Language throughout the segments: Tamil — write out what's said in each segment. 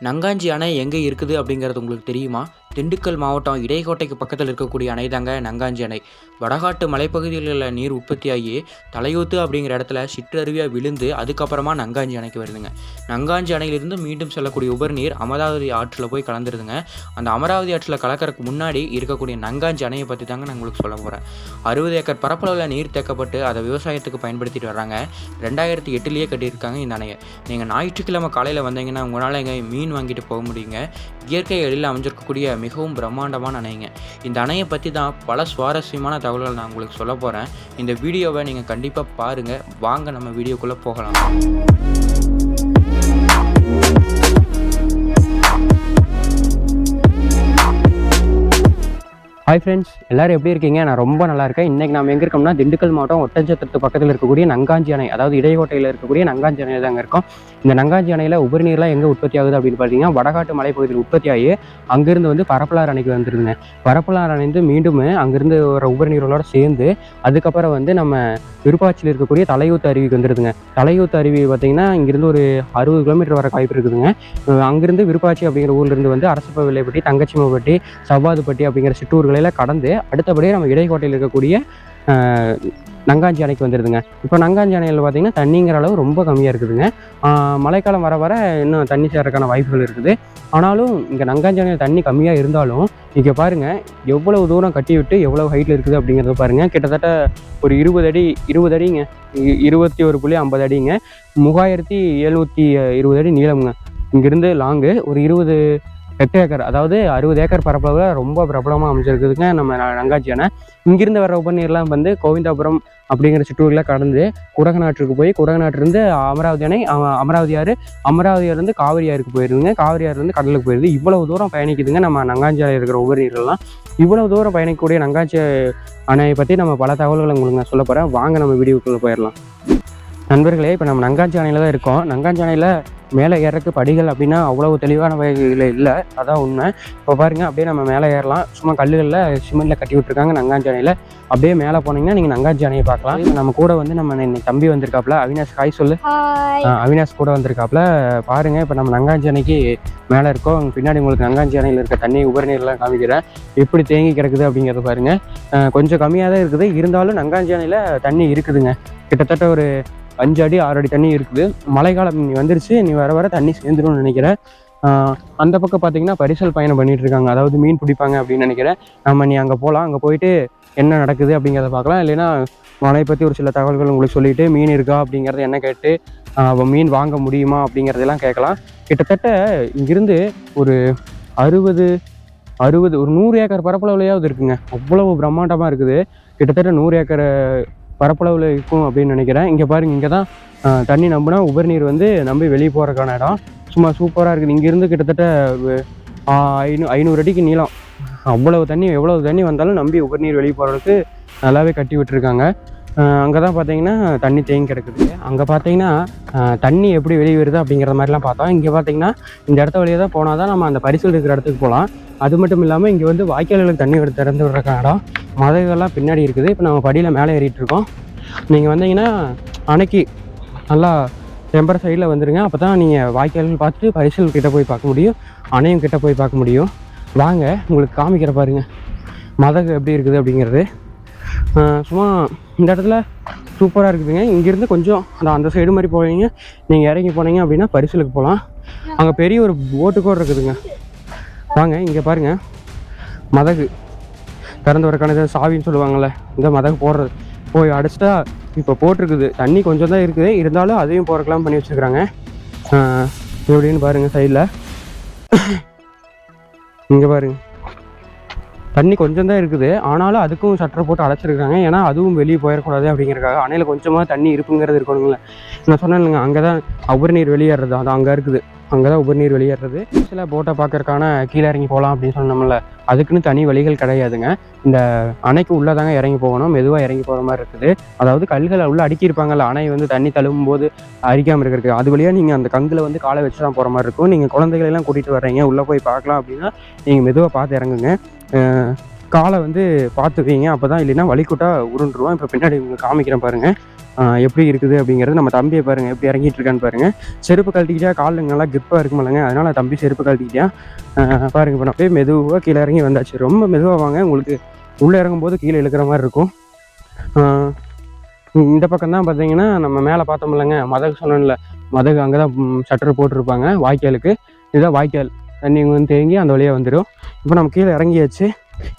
நங்காஞ்சி அணை எங்கே இருக்குது அப்படிங்கிறது உங்களுக்கு தெரியுமா? திண்டுக்கல் மாவட்டம் இடைக்கோட்டைக்கு பக்கத்தில் இருக்கக்கூடிய அணை தாங்க நங்காஞ்சி அணை. வடகாட்டு மலைப்பகுதிகளில் நீர் உற்பத்தியாகி தலையூத்து அப்படிங்கிற இடத்துல சிற்றருவியாக விழுந்து அதுக்கப்புறமா நங்காஞ்சி அணைக்கு வருதுங்க. நங்காஞ்சி அணையிலிருந்து மீண்டும் செல்லக்கூடிய உபர்நீர் அமராவதி ஆற்றில் போய் கலந்துருதுங்க. அந்த அமராவதி ஆற்றில் கலக்கறதுக்கு முன்னாடி இருக்கக்கூடிய நங்காஞ்சி அணையை பற்றி தாங்க நான் உங்களுக்கு சொல்ல போகிறேன் அறுபது ஏக்கர் பரப்பளவில் நீர் தேக்கப்பட்டு அதை விவசாயத்துக்கு பயன்படுத்திட்டு வர்றாங்க. ரெண்டாயிரத்தி எட்டுலேயே கட்டியிருக்காங்க இந்த அணையை. நீங்கள் ஞாயிற்றுக்கிழமை காலையில் வந்தீங்கன்னா உங்களால் எங்கே மீன் வாங்கிட்டு போக முடியுங்க. இயற்கை எழில் அமைஞ்சிருக்கக்கூடிய மிகவும் பிரம்மாண்டமான அணைங்க. இந்த அணையை பற்றி தான் பல சுவாரஸ்யமான தகவல்கள் நான் உங்களுக்கு சொல்ல போகிறேன் இந்த வீடியோவை நீங்கள் கண்டிப்பாக பாருங்கள் வாங்க நம்ம வீடியோக்குள்ளே போகலாம். ஹாய் ஃப்ரெண்ட்ஸ் எல்லோரும் எப்படி இருக்கீங்க? நான் ரொம்ப நல்லா இருக்கேன். இன்றைக்கி நம்ம எங்கே இருக்கோம்னா திண்டுக்கல் மாவட்டம் ஒட்டஞ்சத்திரத்து பக்கத்தில் இருக்கக்கூடிய நங்காஞ்சி அணை அதாவது இடைக்கோட்டையில் இருக்கக்கூடிய நங்காஞ்சி அணை தாங்க இருக்கோம். இந்த நங்காஞ்சி அணையில் உபரி நீர்லாம் எங்கே உற்பத்தி ஆகுது அப்படின்னு பார்த்தீங்கன்னா வடகாட்டு மலைப்பகுதியில் உற்பத்தி ஆகி அங்கேருந்து வந்து பரப்பலார் அணைக்கு வந்துருதுங்க. பரப்பலார் அணைந்து மீண்டும் அங்கேருந்து வர உபரி நீர்களோட சேர்ந்து அதுக்கப்புறம் வந்து நம்ம விருப்பாட்சியில் இருக்கக்கூடிய தலையூத்து அருவிக்கு வந்துருதுங்க. தலையூத்து அருவி பார்த்தீங்கன்னா இங்கேருந்து ஒரு அறுபது கிலோமீட்டர் வர வாய்ப்பு இருக்குதுங்க. அங்கேருந்து அங்கிருந்து விருப்பாட்சி அப்படிங்கிற ஊர்லேருந்து வந்து அரசப்ப வில்லைப்பட்டி தங்கச்சிமப்பட்டி சவ்வாதுப்பட்டி அப்படிங்கிற சிற்றூர்களில் கடந்து அடுத்தபடியே நம்ம இடைக்கோட்டையில் இருக்கக்கூடிய நங்காஞ்சி அணைக்கு வந்துடுதுங்க இப்போ நங்காஞ்சி அணையில் பார்த்தீங்கன்னா தண்ணிங்கிற அளவு ரொம்ப கம்மியாக இருக்குதுங்க. மழைக்காலம் வர வர இன்னும் தண்ணி சேர்றதுக்கான வாய்ப்புகள் இருக்குது. ஆனாலும் இங்கே நங்காஞ்சி அணையில் தண்ணி கம்மியாக இருந்தாலும் இங்கே பாருங்கள் எவ்வளவு தூரம் கட்டி விட்டு எவ்வளோ ஹைட்டில் இருக்குது அப்படிங்கிறத பாருங்கள் கிட்டத்தட்ட ஒரு இருபது அடி இருபது அடிங்க. இ- இருபத்தி ஒரு புள்ளி ஐம்பது அடிங்க. மூவாயிரத்தி எழுநூற்றி இருபது அடி நீளம்ங்க. இங்கேருந்து லாங்கு ஒரு இருபது எட்டு ஏக்கர் அதாவது அறுபது ஏக்கர் பரப்பளவில் ரொம்ப பிரபலமாக அமைஞ்சிருக்குதுங்க நம்ம நங்காச்சி அணை. இங்கிருந்து வர உபநீர்லாம் வந்து கோவிந்தாபுரம் அப்படிங்கிற சிற்றூரில் கடந்து குடகநாட்டுக்கு போய் குடகநாட்டிலிருந்து அமராவதி அணை அமராவதி ஆறு அமராவதி ஆறுலேருந்து காவிரி ஆறுக்கு போயிருதுங்க காவிரி ஆறுலேருந்து கடலுக்கு போயிருது இவ்வளவு தூரம் பயணிக்குதுங்க நம்ம நங்காஞ்சி இருக்கிற இருக்கிற நீர்கள்லாம் இவ்வளவு தூரம் பயணிக்கக்கூடிய நங்காஞ்சி அணையை பற்றி நம்ம பல தகவல்களை உங்களுக்கு நான் சொல்ல போகிறேன் வாங்க நம்ம வீடியோக்குள்ளே போயிடலாம். நண்பர்களே இப்போ நம்ம நங்காஞ்சி அணையில் தான் இருக்கோம். நங்காஞ்சி அணையில் மேலே ஏறக்கு படிகள் அப்படின்னா அவ்வளவு தெளிவான வகையில் இல்லை. அதான் உண்மை. இப்போ பாருங்க அப்படியே நம்ம மேலே ஏறலாம். சும்மா கல்லுகளில் சிமெண்ட்டில் கட்டி விட்டுருக்காங்க நங்காஞ்சி அணையில் அப்படியே மேலே போனீங்கன்னா நீங்கள் நங்காஞ்சி அணையை பார்க்கலாம் நம்ம கூட வந்து நம்ம இன்னைக்கு தம்பி வந்திருக்காப்புல. அவினாஷ் காய் சொல்லு. அவினாஷ் கூட வந்திருக்காப்புல. பாருங்க இப்போ நம்ம நங்காஞ்சி அணைக்கு மேலே இருக்கோம். பின்னாடி உங்களுக்கு நங்காஞ்சி அணையில் இருக்க தண்ணி உபரிநீர்லாம் காமிக்கிறேன். எப்படி தேங்கி கிடக்குது அப்படிங்கிறத பாருங்க. ஆ, கொஞ்சம் கம்மியாக தான் இருக்குது. இருந்தாலும் நங்காஞ்சி அணையில் தண்ணி இருக்குதுங்க. கிட்டத்தட்ட ஒரு அஞ்சு அடி ஆறு அடி தண்ணி இருக்குது. மழைக்காலம் நீ வந்துருச்சு. நீ வர வர தண்ணி சேர்ந்துடும் நினைக்கிறேன். அந்த பக்கம் பார்த்தீங்கன்னா பரிசல் பயணம் பண்ணிட்டு இருக்காங்க அதாவது மீன் பிடிப்பாங்க அப்படின்னு நினைக்கிறேன். நம்ம நீ அங்கே போகலாம் அங்கே போயிட்டு என்ன நடக்குது அப்படிங்கிறத பார்க்கலாம். இல்லைன்னா மழையை பற்றி ஒரு சில தகவல்கள் உங்களுக்கு சொல்லிட்டு மீன் இருக்கா அப்படிங்கிறத என்ன கேட்டு மீன் வாங்க முடியுமா அப்படிங்கிறதெல்லாம் கேட்கலாம். கிட்டத்தட்ட இங்கிருந்து ஒரு அறுபது அறுபது ஒரு நூறு ஏக்கர் பரப்பளவுலையாவது இருக்குங்க. அவ்வளவு பிரம்மாண்டமாக இருக்குது. கிட்டத்தட்ட நூறு ஏக்கர் பரப்பளவில் இருக்கும் அப்படின்னு நினைக்கிறேன். இங்கே பாருங்க இங்கே தான் தண்ணி நம்பினா உபரிநீர் வந்து நம்பி வெளியே போகிறக்கான இடம். சும்மா சூப்பராக இருக்குது. இங்கேருந்து கிட்டத்தட்ட ஐநூ ஐநூறு அடிக்கு நீளம். அவ்வளவு தண்ணி எவ்வளவு தண்ணி வந்தாலும் நம்பி உபரிநீர் வெளியே போகிறதுக்கு நல்லாவே கட்டி விட்டுருக்காங்க. அங்கே தான் பார்த்தீங்கன்னா தண்ணி தேங்கி கிடக்குது. அங்கே பார்த்தீங்கன்னா தண்ணி எப்படி வெளியே வருது அப்படிங்கிற மாதிரிலாம் பார்த்தோம். இங்கே பார்த்தீங்கன்னா இந்த இடத்த வழியாக தான் போனால் தான் நம்ம அந்த பரிசல் இருக்கிற இடத்துக்கு போகலாம். அது மட்டும் இல்லாமல் இங்கே வந்து வாய்க்கால்களுக்கு தண்ணி எடுத்து திறந்து விடுறக்கான இடம். மதகுகள்லாம் பின்னாடி இருக்குது. இப்போ நம்ம படியில் மேலே ஏறிட்டு இருக்கோம் நீங்கள் வந்தீங்கன்னா அன்னைக்கு நல்லா டெம்பர் சைடில் வந்துடுங்க அப்போ தான் நீங்கள் வாய்க்கால்கள் பார்த்துட்டு பரிசல் கிட்டே போய் பார்க்க முடியும். அணையும் கிட்டே போய் பார்க்க முடியும். வாங்க உங்களுக்கு காமிக்கிற பாருங்க. மதகு எப்படி இருக்குது அப்படிங்கிறது. சும்மா இந்த இடத்துல சூப்பராக இருக்குதுங்க. இங்கேருந்து கொஞ்சம் அந்த அந்த சைடு மாதிரி போவீங்க நீங்கள் இறங்கி போனீங்க அப்படின்னா பரிசலுக்கு போகலாம் அங்கே பெரிய ஒரு போட்டு கூட இருக்குதுங்க. வாங்க இங்கே பாருங்கள் மதகு. திறந்து வரக்கான இது சாவின்னு சொல்லுவாங்கள்ல இந்த மதகு போடுறது. போய் அடிச்சிட்டா இப்போ போட்டிருக்குது. தண்ணி கொஞ்சம் தான் இருக்குது. இருந்தாலும் அதையும் போகிறக்கெல்லாம் பண்ணி வச்சுருக்குறாங்க. எப்படின்னு பாருங்கள் சைடில் இங்கே பாருங்கள் தண்ணி கொஞ்சம் தான் இருக்குது. ஆனாலும் அதுக்கும் சட்டரை போட்டு அடைச்சிருக்காங்க ஏன்னா அதுவும் வெளியே போயிடக்கூடாது அப்படிங்கிறக்காக அணையில் கொஞ்சமாக தண்ணி இருக்குங்கிறது இருக்கணுங்களே நான் சொன்னேன் இல்லைங்க அங்கே தான் உபரிநீர் வெளியேறது அது அங்கே இருக்குது. அங்கே தான் உபரிநீர் வெளியேறது சில போட்டை பார்க்கறக்கான கீழே இறங்கி போகலாம் அப்படின்னு சொன்னோம்ல அதுக்குன்னு தனி வழிகள் கிடையாதுங்க. இந்த அணைக்கு உள்ளே தாங்க இறங்கி போகணும் மெதுவாக இறங்கி போகிற மாதிரி இருக்குது. அதாவது கல்களை உள்ளே அடுக்கியிருப்பாங்கல்ல அணை வந்து தண்ணி தழுவும் போது அரிக்காமல் இருக்கிறதுக்கு. அது வழியாக நீங்கள் அந்த கங்கில் வந்து காலை வச்சு தான் போகிற மாதிரி இருக்கும். நீங்கள் குழந்தைகளெல்லாம் கூட்டிகிட்டு வர்றீங்க உள்ளே போய் பார்க்கலாம் அப்படின்னா நீங்கள் மெதுவாக பார்த்து இறங்குங்க. காலை வந்து பார்த்து வைங்க அப்போ தான் இல்லைன்னா வலிக்குட்டா உருண்டுருவோம் இப்போ பின்னாடி உங்களுக்கு காமிக்கிறேன் பாருங்கள் எப்படி இருக்குது அப்படிங்கிறது. நம்ம தம்பியை பாருங்கள் எப்படி இறங்கிட்டு இருக்கான்னு பாருங்கள் செருப்பு கழட்டிக்கிட்டா காலில் நல்லா கிரிப்பாக இருக்குமில்லங்க அதனால் தம்பி செருப்பு கழட்டிக்கிட்டா. பாருங்கள் இப்போ நான் போய் மெதுவாக கீழே இறங்கி வந்தாச்சு. ரொம்ப மெதுவாக வாங்க. உங்களுக்கு உள்ளே இறங்கும்போது கீழே இழுக்கிற மாதிரி இருக்கும். இந்த பக்கம் தான் பார்த்தீங்கன்னா நம்ம மேலே பார்த்தோம்லங்க மதகு சொன்னோம்ல மதகு அங்கே தான் ஷட்டர் போட்டிருப்பாங்க. வாய்க்காலுக்கு. இதுதான் வாய்க்கால். தண்ணி வந்து தேங்கி அந்த வழியாக வந்துடும் இப்போ நம்ம கீழே இறங்கியாச்சு.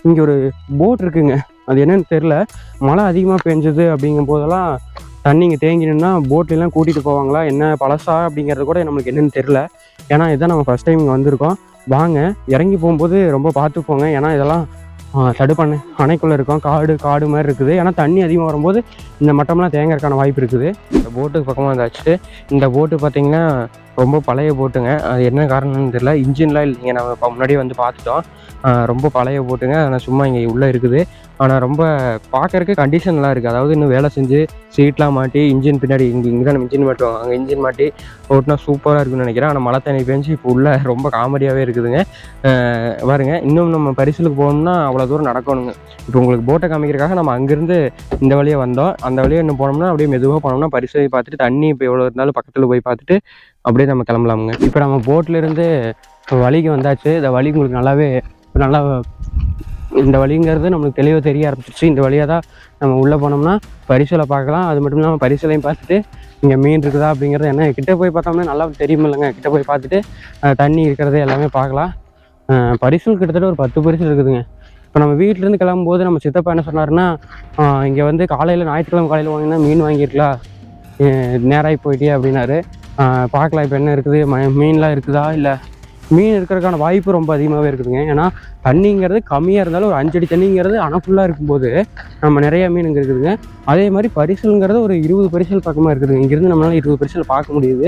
இங்கே ஒரு போட் இருக்குங்க. அது என்னன்னு தெரில மழை அதிகமாக பெஞ்சது அப்படிங்கும் போதெல்லாம் தண்ணி இங்கே தேங்கினா போட்லாம் கூட்டிகிட்டு போவாங்களா? என்ன பழசா அப்படிங்கிறது கூட நம்மளுக்கு என்னென்னு தெரில ஏன்னா இதுதான் நம்ம ஃபஸ்ட் டைம் இங்கே வந்திருக்கோம். வாங்க இறங்கி போகும்போது ரொம்ப பார்த்து போங்க. ஏன்னா இதெல்லாம் ஆ, தடுப்பணை அணைக்குள்ளே இருக்கும். காடு காடு மாதிரி இருக்குது. ஏன்னா தண்ணி அதிகமாக வரும்போது இந்த மட்டம்லாம் தேங்கறதுக்கான வாய்ப்பு இருக்குது. இந்த போட்டுக்கு பக்கமாக வந்தாச்சு. இந்த போட்டு பார்த்திங்கன்னா ரொம்ப பழைய போட்டுங்க அது என்ன காரணம்னு தெரியல. இன்ஜின்லாம் இல்லைங்க. நம்ம இப்போ முன்னாடியே வந்து பார்த்துட்டோம். ரொம்ப பழைய போட்டுங்க ஆனால் சும்மா இங்கே உள்ளே இருக்குது. ஆனால் ரொம்ப பார்க்கறக்கு கண்டிஷன்லாம் இருக்குது அதாவது இன்னும் வேலை செஞ்சு சீட்லாம் மாட்டி இன்ஜின் பின்னாடி இங்கே இங்கே தான் நம்ம இன்ஜின் மாட்டுவாங்க அங்கே இன்ஜின் மாட்டி ஓட்டினா சூப்பராக இருக்குன்னு நினைக்கிறேன். ஆனால் மழை தண்ணி பெஞ்சு இப்போ உள்ள ரொம்ப காமெடியாகவே இருக்குதுங்க. அஹ் பாருங்க. இன்னும் நம்ம பரிசலுக்கு போகணும்னா அவ்வளோ தூரம் நடக்கணுங்க. இப்போ உங்களுக்கு போட்டை காமிக்கிறதுக்காக நம்ம அங்கேருந்து இந்த வழியாக வந்தோம். அந்த வழியாக இன்னும் போனோம்னா அப்படியே மெதுவாக போனோம்னா பரிசலை பார்த்துட்டு தண்ணி இப்போ எவ்வளோ இருந்தாலும் பக்கத்தில் போய் பார்த்துட்டு அப்படியே நம்ம கிளம்பலாமுங்க. இப்போ நம்ம போட்டிலேருந்து வழிக்கு வந்தாச்சு. இந்த வழி உங்களுக்கு நல்லாவே இப்போ நல்லா இந்த வழிங்கிறது நம்மளுக்கு தெளிவாக தெரிய ஆரம்பிச்சிருச்சு. இந்த வழியாக தான் நம்ம உள்ளே போனோம்னா பரிசலை பார்க்கலாம். அது மட்டும் இல்லாமல் பரிசலையும் பார்த்துட்டு இங்கே மீன் இருக்குதா அப்படிங்கிறது என்ன கிட்டே போய் பார்த்தோம்னா நல்லா தெரியும் இல்லைங்க. கிட்டே போய் பார்த்துட்டு தண்ணி இருக்கிறது எல்லாமே பார்க்கலாம். பரிசல் கிட்டத்தட்ட ஒரு பத்து பரிசல் இருக்குதுங்க. இப்போ நம்ம வீட்டிலேருந்து கிளம்பும்போது நம்ம சித்தப்பா என்ன சொன்னாருன்னா இங்கே வந்து காலையில் ஞாயிற்றுக்கிழமை காலையில் வாங்கினா மீன் வாங்கியிருக்கலாம் நேராகி போயிட்டே அப்படின்னாரு. பார்க்கலாம். இப்போ என்ன இருக்குது? ம- மீன்லாம் இருக்குதா? இல்லை மீன் இருக்கிறதுக்கான வாய்ப்பு ரொம்ப அதிகமாகவே இருக்குதுங்க. ஏன்னா தண்ணிங்கிறது கம்மியாக இருந்தாலும் ஒரு அஞ்சடி தண்ணிங்கிறது ஆனால் ஃபுல்லாக இருக்கும்போது நம்ம நிறைய மீன் இங்கே இருக்குதுங்க. அதே மாதிரி பரிசல்ங்கிறது ஒரு இருபது பரிசல் பக்கமாக இருக்குதுங்க. இங்கேருந்து நம்மளால இருபது பரிசல் பார்க்க முடியுது.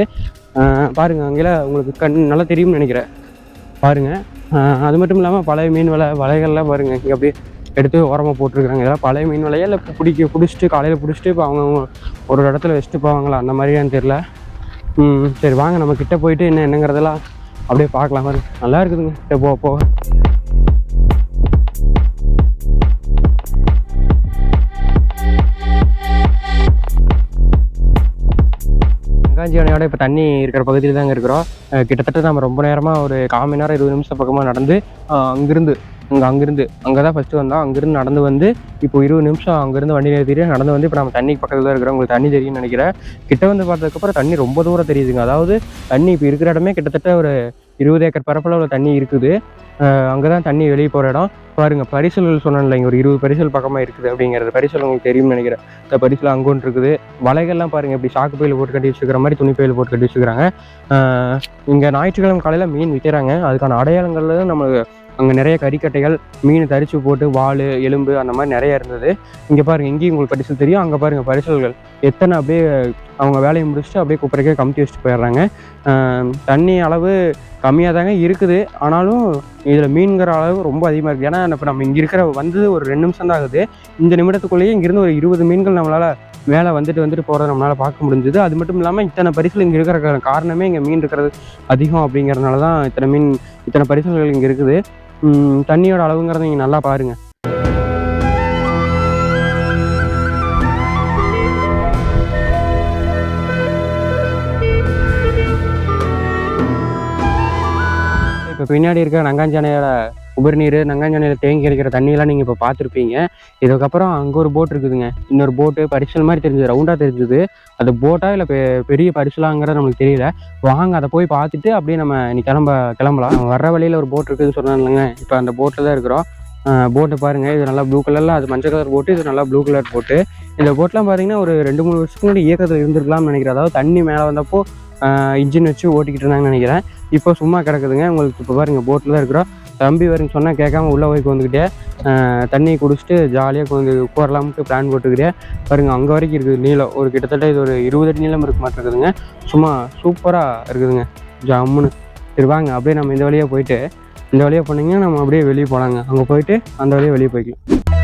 பாருங்கள் அங்கே அங்கெல்லாம் உங்களுக்கு கண் நல்லா தெரியும்னு நினைக்கிறேன். பாருங்க. அது மட்டும் இல்லாமல் பழைய மீன் வலை வலைகள்லாம் பாருங்கள் இங்கே அப்படியே எடுத்து ஓரமாக போட்டிருக்காங்க இதெல்லாம் பழைய மீன் வலையா இல்லை பிடிக்க பிடிச்சிட்டு காலையில் பிடிச்சிட்டு இப்போ அவங்க ஒரு இடத்துல வச்சுட்டு போவாங்களா? அந்த மாதிரியான்னு தெரில சரி வாங்க நம்ம கிட்டே போயிட்டு என்ன என்னங்கிறதெல்லாம் அப்படியே பார்க்கலாம் மாதிரி நல்லா இருக்குதுங்க. போக போக வெங்காஞ்சி அணையோட இப்போ தண்ணி இருக்கிற பகுதியில் தாங்க இருக்கிறோம் கிட்டத்தட்ட நம்ம ரொம்ப நேரமாக ஒரு கால் மணி நேரம் இருபது நிமிஷம் பக்கமாக நடந்து அங்கேருந்து இங்கே அங்கேருந்து அங்கே தான் ஃபஸ்ட்டு வந்தோம். அங்கேருந்து நடந்து வந்து இப்போ இருபது நிமிஷம் அங்கேருந்து வண்டி நிறுத்திட்டு நடந்து வந்து இப்போ நம்ம தண்ணிக்கு பக்கத்தில் தான் இருக்கிறோம் உங்களுக்கு தண்ணி தெரியும்னு நினைக்கிறேன். கிட்ட வந்து பார்த்ததுக்கப்புறம் தண்ணி ரொம்ப தூரம் தெரியுதுங்க. அதாவது தண்ணி இப்போ இருக்கிற இடமே கிட்டத்தட்ட ஒரு இருபது ஏக்கர் பரப்பளவில் தண்ணி இருக்குது. அங்கே தான் தண்ணி வெளியே போகிற இடம். பாருங்க பரிசல்கள் சொன்னேன் இல்லைங்க. ஒரு இருபது பரிசல் பக்கமாக இருக்குது அப்படிங்கிறது. பரிசல் உங்களுக்கு தெரியும்னு நினைக்கிறேன். இந்த பரிசல் அங்கே ஒன்று இருக்குது. வலைகள்லாம் பாருங்க இப்படி சாக்கு பையில் போட்டு கட்டி வச்சுக்கிற மாதிரி துணி பையில் போட்டு கட்டி வச்சுக்கிறாங்க இங்கே ஞாயிற்றுக்கிழமை காலையில் மீன் விற்கிறாங்க. அதுக்கான அடையாளங்கள்லாம் நம்ம அங்கே நிறைய கறிக்கட்டைகள் மீன் தரிச்சு போட்டு வாள் எலும்பு அந்த மாதிரி நிறைய இருந்தது. இங்கே பாருங்க இங்கேயும் உங்களுக்கு பரிசல் தெரியும். அங்கே பாருங்க பரிசல்கள். எத்தனை அப்படியே அவங்க வேலையை முடிச்சுட்டு அப்படியே குப்பரைக்கே கமுத்தி வச்சுட்டு போயிடுறாங்க. தண்ணி அளவு கம்மியாக தாங்க இருக்குது. ஆனாலும் இதில் மீன்கிற அளவு ரொம்ப அதிகமாக இருக்குது ஏன்னா இப்போ நம்ம இங்கே இருக்கிற வந்தது ஒரு ரெண்டு நிமிஷம் தான் ஆகுது. இந்த நிமிடத்துக்குள்ளேயே இங்கேருந்து ஒரு இருபது மீன்கள் நம்மளால் மேலே வந்துட்டு வந்துட்டு போகிறத நம்மளால் பார்க்க முடிஞ்சுது. அது மட்டும் இல்லாமல் இத்தனை பரிசல் இங்கே இருக்கிற காரணமே இங்கே மீன் இருக்கிறது அதிகம் அப்படிங்கிறதுனால தான் இத்தனை மீன் இத்தனை பரிசல்கள் இங்கே இருக்குது. தண்ணியோட அளவுங்கிறத நீங்கள் நல்லா பாருங்கள் இப்போ பின்னாடி இருக்க நங்காஞ்சானையோட உபரிநீர் நங்காஞ்சானையில் தேங்கி கிடைக்கிற தண்ணியெல்லாம் நீங்கள் இப்போ பார்த்துருப்பீங்க. இதுக்கப்புறம் அங்கே ஒரு போட் இருக்குதுங்க. இன்னொரு போட்டு பரிசல் மாதிரி தெரிஞ்சது ரவுண்டாக தெரிஞ்சது. அது போட்டா இல்லை பெ- பெரிய பரிசலாங்கிறது நம்மளுக்கு தெரியல. வாங்க அதை போய் பார்த்துட்டு அப்படியே நம்ம நீ கிளம்ப கிளம்பலாம். வர்ற வழியில் ஒரு போட் இருக்குதுன்னு சொன்னாங்க இல்லைங்க இப்போ அந்த போட்டில் தான் இருக்கிறோம். போட்டு பாருங்கள் இது நல்லா ப்ளூ கலரில் அது மஞ்சள் கலர் போட்டு இது நல்லா ப்ளூ கலர் போட்டு இந்த போட்லாம் பார்த்தீங்கன்னா ஒரு ரெண்டு மூணு வருஷத்துக்கு முன்னாடி இயக்கத்தில் இருந்திருக்கலாம்னு நினைக்கிறேன். அதாவது தண்ணி மேலே வந்தப்போ இன்ஜின் வச்சு ஓட்டிக்கிட்டு இருந்தாங்கன்னு நினைக்கிறேன். இப்போ சும்மா கிடக்குதுங்க. உங்களுக்கு இப்போ பாருங்கள் போட்டில் தான் இருக்கிறோம். தம்பி வருங்க சொன்னால் கேட்காம உள்ளே போய் வந்துக்கிட்டே தண்ணி குடிச்சிட்டு ஜாலியாக வந்து உட்காரலாம்ட்டு பிளான் போட்டுக்கிட்டே பாருங்கள் அங்கே வரைக்கும் இருக்குது நீளம். ஒரு கிட்டத்தட்ட இது ஒரு இருபது அடி நீளம் இருக்க மாட்டிருக்குதுங்க. சும்மா சூப்பராக இருக்குதுங்க. ஜம்முன்னு. சரி வாங்க. அப்படியே நம்ம இந்த வழியாக போயிட்டு இந்த வழியாக போனீங்கன்னா நம்ம அப்படியே வெளியே போகலாங்க அங்கே போயிட்டு அந்த வழியாக வெளியே போய்க்கலாம்.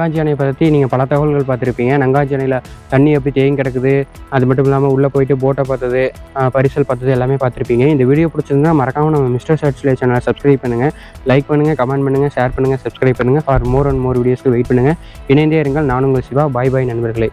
நங்காஞ்சி அணையை பற்றி நீங்கள் பல தகவல்கள் பார்த்துருப்பீங்க. நங்காஞ்சி அணையில் தண்ணி எப்படி தேங்கி கிடக்குது அது மட்டும் இல்லாமல் உள்ளே போயிட்டு போட்டை பார்த்தது பரிசல் பார்த்தது எல்லாமே பார்த்துருப்பீங்க. இந்த வீடியோ பிடிச்சிருந்தா மறக்காமல் நம்ம மிஸ்டர் சர்ச்சிலே சேனலை சப்ஸ்கிரைப் பண்ணுங்கள் லைக் பண்ணுங்கள் கமெண்ட் பண்ணுங்கள் ஷேர் பண்ணுங்கள் சப்ஸ்கிரைப் பண்ணுங்கள் ஃபார் மோர் அண்ட் மோர் வீடியோஸ்க்கு வெயிட் பண்ணுங்கள் இணைந்தே இருங்கள். நான் உங்கள் சிவா. பாய் பாய் நண்பர்களே.